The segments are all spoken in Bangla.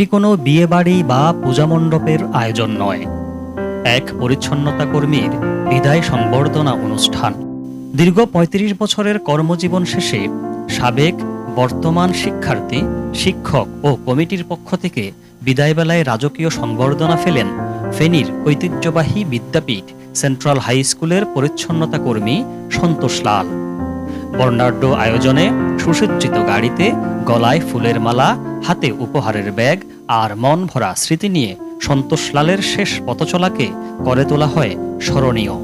এটি কোনো বিয়েবাড়ি বা পূজামণ্ডপের আয়োজন নয়। এক পরিচ্ছন্নতা কর্মীর বিদায় সংবর্ধনা অনুষ্ঠান। দীর্ঘ ৩৫ বছরের কর্মজীবন শেষে সাবেক বর্তমান শিক্ষার্থী, শিক্ষক ও কমিটির পক্ষ থেকে বিদায়বেলায় রাজকীয় সংবর্ধনা ফেলেন ফেনীর ঐতিহ্যবাহী বিদ্যাপীঠ সেন্ট্রাল হাই স্কুলের পরিচ্ছন্নতা কর্মী সন্তোষ লাল। বর্ণাঢ্য আয়োজনে সুসজ্জিত গাড়িতে গলায় ফুলের মালা হাতে উপহারের ব্যাগ আর মন ভরা স্মৃতি নিয়ে সন্তোষ লালের শেষ পথচলাকে করে তোলা হয় স্মরণীয়।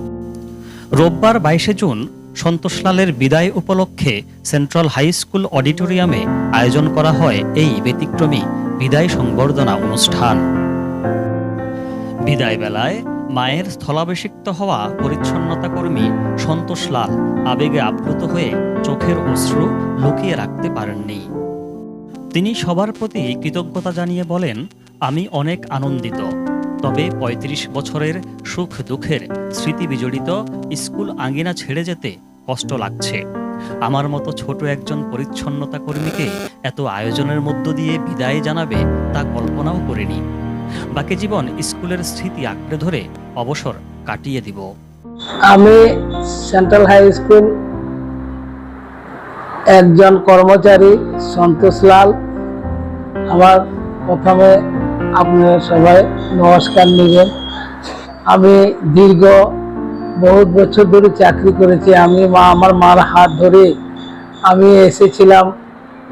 রোববার বাইশে জুন সন্তোষলালের বিদায় উপলক্ষে সেন্ট্রাল হাই স্কুল অডিটোরিয়ামে আয়োজন করা হয় এই ব্যতিক্রমী বিদায় সংবর্ধনা অনুষ্ঠান। বিদায় বেলায় মায়ের স্থলাভিষিক্ত হওয়া পরিচ্ছন্নতা কর্মী সন্তোষ লাল আবেগে আপ্লুত হয়ে চোখের অশ্রু লুকিয়ে রাখতে পারেননি। তিনি সবার প্রতি কৃতজ্ঞতা জানিয়ে বলেন, আমি অনেক আনন্দিত। তবে ৩৫ বছরের সুখ দুঃখের স্মৃতি বিজড়িত স্কুল আঙ্গিনা ছেড়ে যেতে কষ্ট লাগছে। আমার মতো ছোট একজন পরিচ্ছন্নতা কর্মীকে এত আয়োজনের মধ্য দিয়ে বিদায় জানাবে তা কল্পনাও করিনি। বাকি জীবন স্কুলের স্মৃতি আঁকড়ে ধরে অবসর কাটিয়ে দিব। আমি সেন্ট্রাল হাই স্কুল একজন কর্মচারী সন্তোষ লাল। আমার প্রথমে আপনারা সবাই নমস্কার নেবেন। আমি দীর্ঘ বহুত বছর ধরে চাকরি করেছি। আমি মা, আমার মার হাত ধরে আমি এসেছিলাম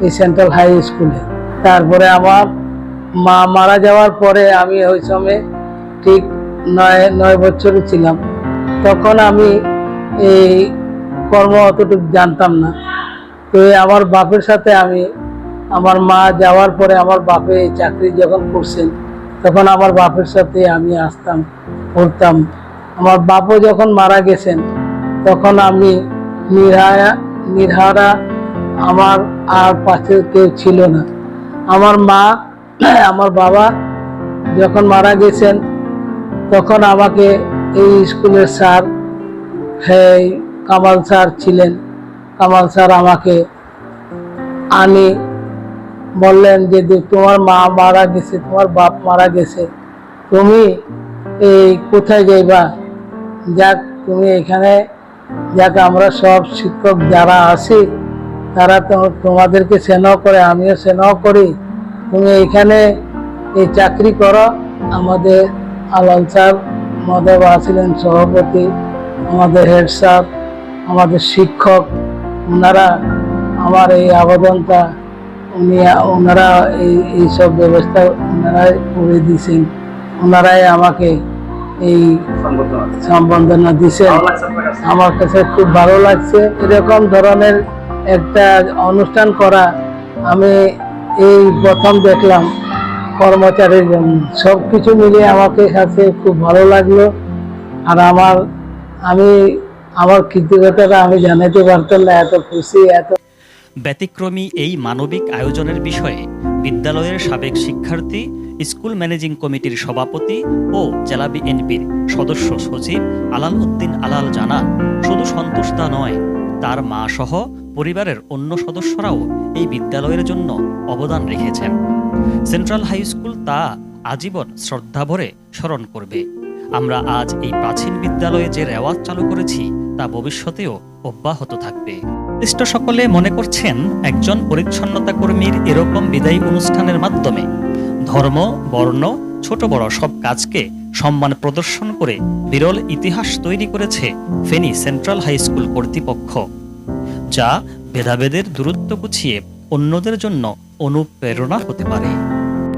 এই সেন্ট্রাল হাই স্কুলে তারপরে আমার মা মারা যাওয়ার পরে আমি ওই সময় ঠিক নয় নয় বছরে ছিলাম। তখন আমি এই কর্ম অতটুকু জানতাম না। তো আমার বাপের সাথে আমি আমার মা যাওয়ার পরে আমার বাপে চাকরি যখন করছেন, তখন আমার বাপের সাথে আমি আসতাম পড়তাম আমার বাপও যখন মারা গেছেন, তখন আমি নির্হারা নির্হারা আমার আর পাশে কেউ ছিল না। আমার মা, আমার বাবা যখন মারা গেছেন, তখন আমাকে এই স্কুলের স্যার হ্যাঁ কামাল স্যার ছিলেন। কামাল স্যার আমাকে আনি বললেন যে তোমার মা মারা গেছে, তোমার বাপ মারা গেছে, তুমি এই কোথায় যাইবা? যাক, তুমি এখানে, যাক, আমরা সব শিক্ষক যারা আছি, তারা তোমাদেরকে স্নেহ করে, আমিও স্নেহ করি। তুমি এখানে এই চাকরি করো। আমাদের আলাল স্যার আমাদের ছিলেন সভাপতি, আমাদের হেড স্যার, আমাদের শিক্ষক, ওনারা আমার এই আবেদনটা উনি, ওনারা এই, এইসব ব্যবস্থা ওনারাই করে দিয়েছেন। ওনারাই আমাকে এই সম্বর্ধনা দিয়েছেন। আমার কাছে খুব ভালো লাগছে। এরকম ধরনের একটা অনুষ্ঠান করা আমি এই প্রথম দেখলাম। কর্মচারীর জন্য সব কিছু মিলিয়ে আমাকে কাছে খুব ভালো লাগল। আর আমার, আমি, আমার কৃতজ্ঞতাটা আমি জানাতে পারতাম না, এত খুশি, এত ব্যতিক্রমী এই মানবিক আয়োজনের বিষয়ে বিদ্যালয়ের সাবেক শিক্ষার্থী, স্কুল ম্যানেজিং কমিটির সভাপতি ও জেলা বিএনপির সদস্য সচিব আলাল উদ্দিন আলাল জানান, শুধু সন্তুষ্টা নয়, তার মা সহ পরিবারের অন্য সদস্যরাও এই বিদ্যালয়ের জন্য অবদান রেখেছেন। সেন্ট্রাল হাই স্কুল তা আজীবন শ্রদ্ধা ভরে স্মরণ করবে। আমরা আজ এই প্রাচীন বিদ্যালয়ে যে রেওয়াজ চালু করেছি, তা ভবিষ্যতেও অব্যাহত থাকবে। বিশিষ্ট সকলে মনে করছেন একজন পরিচ্ছন্নতা কর্মীর এরকম বিদায়ী অনুষ্ঠানের মাধ্যমে। ধর্ম, বর্ণ, ছোট বড় সব কাজকে সম্মান প্রদর্শন করে বিরল ইতিহাস তৈরি করেছে ফেনী সেন্ট্রাল হাই স্কুল কর্তৃপক্ষ, যা ভেদাভেদের দূরত্ব গুছিয়ে অন্যদের জন্য অনুপ্রেরণা হতে পারে।